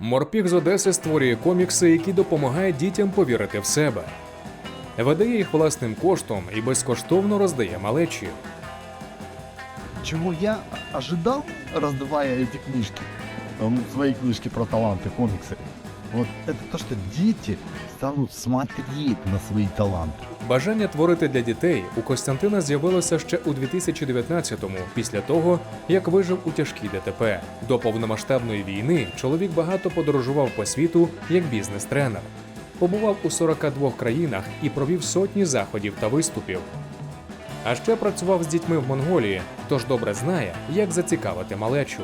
Морпіг з Одеси створює комікси, які допомагають дітям повірити в себе. Видає їх власним коштом і безкоштовно роздає малечі. Чего я ожидал, раздавая эти книжки, м, свои книжки про таланты, комиксы, вот это то, что дети станут смотреть на свои таланты. Бажання творити для дітей у Костянтина з'явилося ще у 2019-му, після того, як вижив у тяжкій ДТП. До повномасштабної війни чоловік багато подорожував по світу як бізнес-тренер. Побував у 42 країнах і провів сотні заходів та виступів. А ще працював з дітьми в Монголії, тож добре знає, як зацікавити малечу.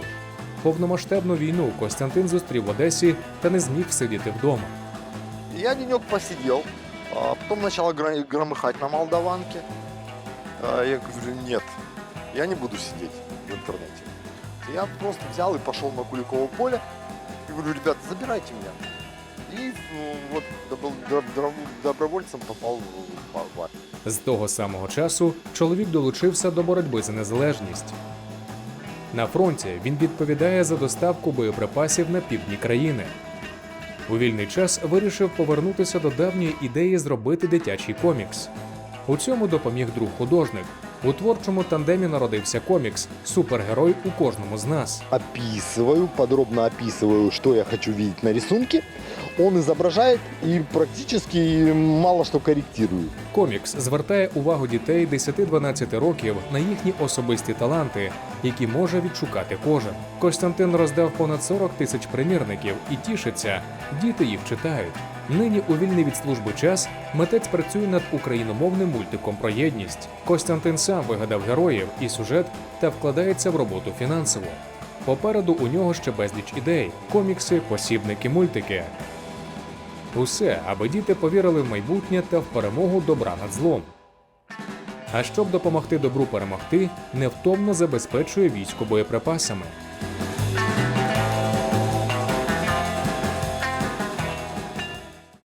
Повномасштабну війну Костянтин зустрів в Одесі та не зміг сидіти вдома. Я денек посидел, а потом начал громыхать на молдаванке. А Я говорю, нет, я не буду сидеть в интернете. Я просто взял и пошел на Куликово поле и говорю, ребят, забирайте меня. И ну, вот добро- добровольцем попал в в- в армию. З того самого часу чоловік долучився до боротьби за незалежність. На фронті він відповідає за доставку боєприпасів на півдні країни. У вільний час вирішив повернутися до давньої ідеї зробити дитячий комікс. У цьому допоміг друг художник. У творчому тандемі народився комікс Супергерой у кожному з нас. Описываю, подробно описываю, что я хочу видеть на рисунке. Он изображает и практически мало что корректирует. Комікс звертає увагу дітей 10-12 років на їхні особисті таланти, які може відшукати кожен. Костянтин роздав понад 40 тисяч примірників і тішиться, діти їх читають. Нині у вільний від служби час митець працює над україномовним мультиком про єдність. Костянтин сам вигадав героїв і сюжет та вкладається в роботу фінансово. Попереду у нього ще безліч ідей: комікси, посібники, мультики. Усе, аби діти повірили в майбутнє та в перемогу добра над злом. А щоб допомогти добру перемогти, невтомно забезпечує військо боєприпасами.